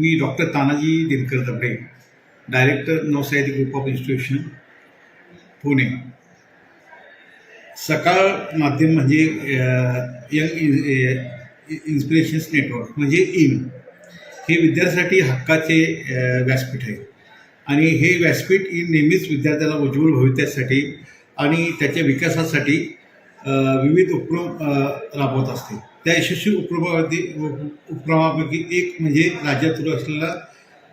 Me doctor Tanaji Dinkar Dabde director Navsahitya group of institution Pune. Sakal माध्यम म्हणजे young inspirations network म्हणजे in. हे विद्यार्थ्यासाठी हक्काचे व्यासपीठ आहे. आणि हे व्यासपीठ इन नेहमीच विद्यार्थ्याला उज्ज्वल भविष्यासाठी आणि त्याच्या विकासासाठी विविध उपक्रम राबवत असते. त्या यशस्वी उपक्रमावरती उपक्रमापैकी एक म्हणजे राज्यात सुरू असलेला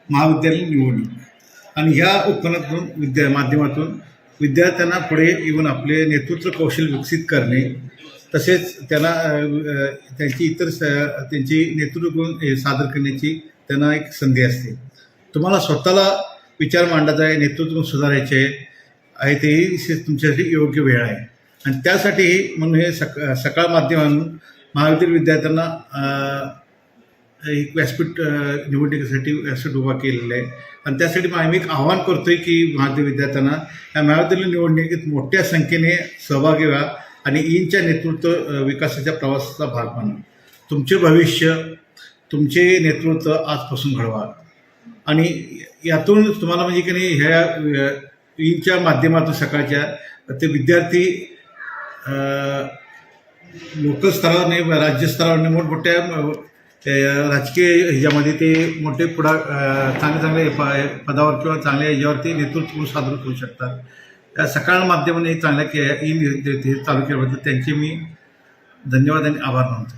महाविद्यालयीन निवडणूक. आणि ह्या उपक्रमातून विद्या माध्यमातून विद्यार्थ्यांना पुढे येऊन आपले नेतृत्व कौशल्य विकसित करणे तसेच त्यांना त्यांची इतर स त्यांची नेतृत्व करून सादर करण्याची त्यांना एक संधी असते. तुम्हाला स्वतःला विचार मांडायचा आहे नेतृत्व सुधारायचे आहे तेही शे- तुमच्यासाठी योग्य वेळ आहे. आणि त्यासाठी म्हणून हे सक सकाळ माध्यमातून महाविद्यालय विद्यार्थ्यांना एक व्यासपीठ निवडणुकीसाठी व्यासपीठ उभा केलेलं आहे. आणि त्यासाठी मग आम्ही एक आवाहन आहे की महाविद्यालय विद्यार्थ्यांना या महाविद्यालय निवडणुकीत मोठ्या संख्येने सहभागी व्हा आणि इनच्या नेतृत्व विकासाच्या प्रवासाचा भाग बना. तुमचे भविष्य तुमचे नेतृत्व आजपासून घडवा. आणि यातून तुम्हाला म्हणजे की नाही ह्या अ, माध्यमातून सकाळच्या ते विद्यार्थी लोकल स्तरावरने नाही मोठमोठ्या राजकीय ह्याच्यामध्ये ते मोठे पुढा चांगले चांगले प- पदावर किंवा चांगल्या ह्याच्यावरती नेतृत्व सादर करू शकतात. त्या सकाळ माध्यमाने चांगल्या के इन चालू केल्याबद्दल त्यांचे मी धन्यवाद आणि आभार मानतो.